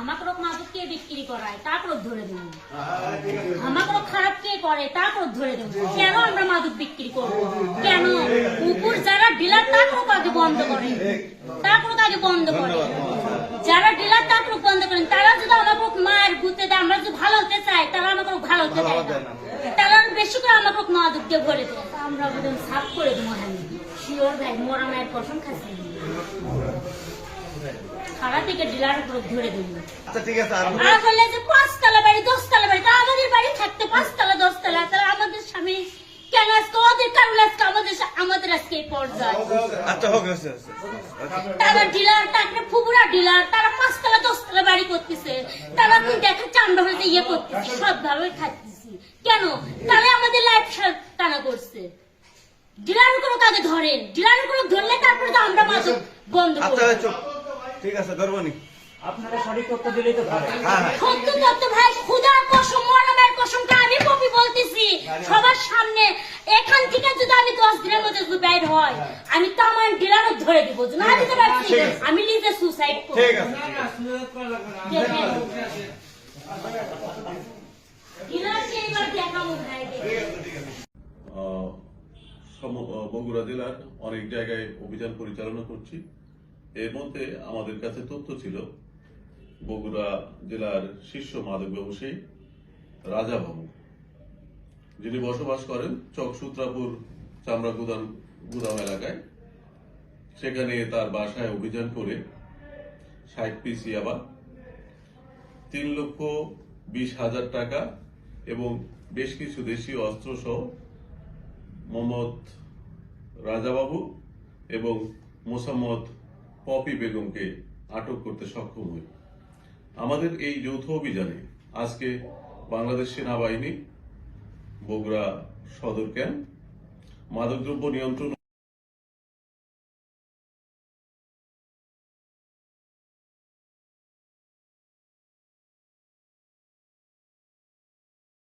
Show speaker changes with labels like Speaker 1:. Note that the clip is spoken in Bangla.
Speaker 1: হামাকড়ক মাদক কে বিক্রি করায়? তারপর ধরে দেবো। হামাকড়ক খারাপ কে করে? তারপর ধরে দেবো। কেন আমরা মাদক বিক্রি করব? কেন? কুকুর যারা ডিলার তারপর আগে বন্ধ করে। তারপর আগে বন্ধ করে। যারা ডিলার তারপর বন্ধ করেন তারা যদি আমাকে মায়ের গুতে দেয় আমরা যদি ভালো হতে চাই তারা আমাকে ভালো হতে দেয় না। তারা বেশি করে আমাকে মাদক দিয়ে ভরে দেয় আমরা সাফ করে দেবো আমি শিওর ভাই মোরা মায়ের কসম খাচ্ছি। থেকে ধরে দেবো
Speaker 2: আচ্ছা ঠিক আছে আর
Speaker 1: আর বললে যে পাঁচতলা বাড়ি দশতলা বাড়ি তা আমাদের বাড়ি থাকতে পাঁচতলা দশতলা। তাহলে আমাদের স্বামী কেন আজকে ওদের কারণ আজকে আমাদের আমাদের আজকে এই পর্যায়ে?
Speaker 2: আচ্ছা হোক হয়েছে।
Speaker 1: তারা ডিলার তারপরে ফুবুরা ডিলার তারা পাঁচতলা দশতলা বাড়ি করতেছে। তারা তুই দেখা চান্দা হলে ইয়ে করতেছে? সব ভাবে খাচ্ছি কেন? তাহলে আমাদের লাইফ টানা করছে। ডিলার কোনো কাজে ধরেন। ডিলার কোনো ধরলে তারপরে তো আমরা মাদক বন্ধ
Speaker 2: আচ্ছা ঠিক আছে ধরবনি
Speaker 3: আপনারা সঠিক তথ্য দিলেই তো ধরে
Speaker 2: হ্যাঁ হ্যাঁ।
Speaker 1: সত্য তত্ত্ব ভাই খুদার কসম মরমের কসমটা আমি কপি বলতেছি। সবার সামনে এখান থেকে যদি আমি দশ দিনের মধ্যে যদি বের হয়। আমি তো আমার ডিলারও ধরে দিব। না দিতে পারছি। আমি নিজে সুসাইড করব।
Speaker 2: ঠিক আছে।
Speaker 1: দেখেন। ডিলারকে এবার দেখাবো ভাই। দেখেন।
Speaker 4: আহ, সম- আহ, বগুড়া জেলার অনেক জায়গায় অভিযান পরিচালনা করছি। এর মধ্যে আমাদের কাছে তথ্য ছিল, বগুড়া জেলার শীর্ষ মাদক ব্যবসায়ী রাজা বাবু, যিনি বসবাস করেন চকসূত্রাপুর চামড়া গুদাম গুদাম এলাকায়। সেখানে তার বাসায় অভিযান করে ষাট পিস ইয়াবা, তিন লক্ষ বিশ হাজার টাকা এবং বেশ কিছু দেশীয় অস্ত্র সহ মোহাম্মদ রাজাবাবু এবং মোসাম্মদ পপি বেগমকে আটক করতে সক্ষম হই। আমাদের এই যৌথ অভিযানে আজকে বাংলাদেশ সেনাবাহিনী, বগুড়া সদর ক্যাম্প, মাদকদ্রব্য নিয়ন্ত্রণ